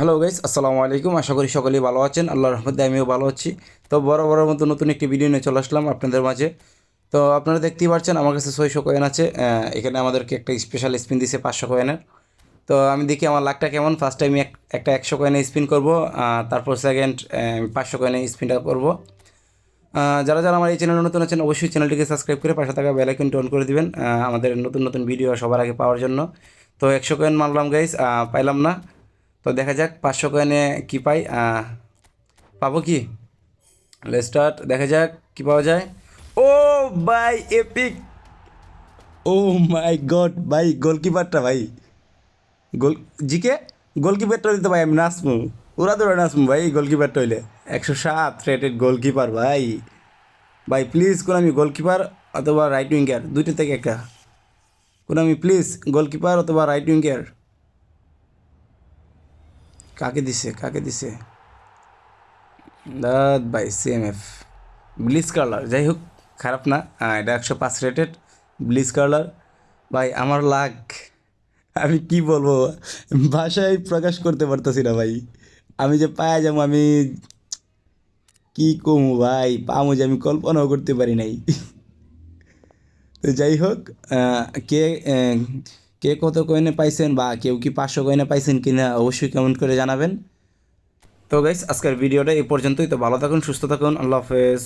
Hello guys আসসালামু আলাইকুম। আশা করি সকলেই ভালো আছেন। আল্লাহর রহমতে আমিও ভালো আছি। তো বড় বড় মতো নতুন একটি ভিডিও নিয়ে চলে আসলাম আপনাদের মাঝে। তো আপনারা দেখতেই পাচ্ছেন আমার কাছে ছয়শো কয়েন আছে। এখানে আমাদেরকে একটা স্পেশাল স্পিন দিছে পাঁচশো কয়েনের তো আমি দেখি আমার লাখটা কেমন। ফার্স্ট টাইম একটা একশো কয়েনে স্পিন করব তারপর সেকেন্ড পাঁচশো কয়েনে স্পিনটা করব। যারা যারা আমার এই চ্যানেলে নতুন আছেন, অবশ্যই চ্যানেলটিকে সাবস্ক্রাইব করে পাশে থাকা বেল আইকনটি অন করে দিবেন আমাদের নতুন নতুন ভিডিও সবার আগে পাওয়ার জন্য। তো একশো কয়েন মারলাম গাইস পাইলাম না। তো দেখা যাক, পাঁচশো কয়েনে কী পাই? পাবো কি? স্টার্ট দেখা যাক, কি পাওয়া যায়? ও by epic oh my god ভাই, গোলকিপারটা ভাই। গোল, জিকে? গোলকিপারটা হইলে তো ভাই আমি নাচবো ওরা তো নাচবো ভাই, গোলকিপারটা হইলে। একশো সাত রেটেড গোলকিপার ভাই। ভাই প্লিজ কোন আমি গোলকিপার অথবা রাইট উইঙ্গার দুইটা থেকে একটা। কোন আমি প্লিজ গোলকিপার অথবা রাইট উইঙ্গার কাকে দিছে কাকে দিছে? দাদ ভাই সিএমএফ ব্লিচ কালার যাই হোক, খারাপ না। এটা একশো পাঁচ রেটেড ব্লিচ কালার ভাই, আমার লাগ। আমি কি বলব? ভাষায় প্রকাশ করতে পারতেছি না ভাই। আমি যে পায়া যাব, আমি কি কমু ভাই? পামো যে আমি কল্পনাও করতে পারি নাই। তো যাই হোক কে কে কত কয়েনে পাইছেন বা কেউ কি পাঁচশো কয়েনে পাইছেন কি না অবশ্যই কমেন্ট করে জানাবেন। তো গাইস আজকের ভিডিওটা এই পর্যন্তই। তো ভালো থাকুন, সুস্থ থাকুন। আল্লাহ হাফেজ।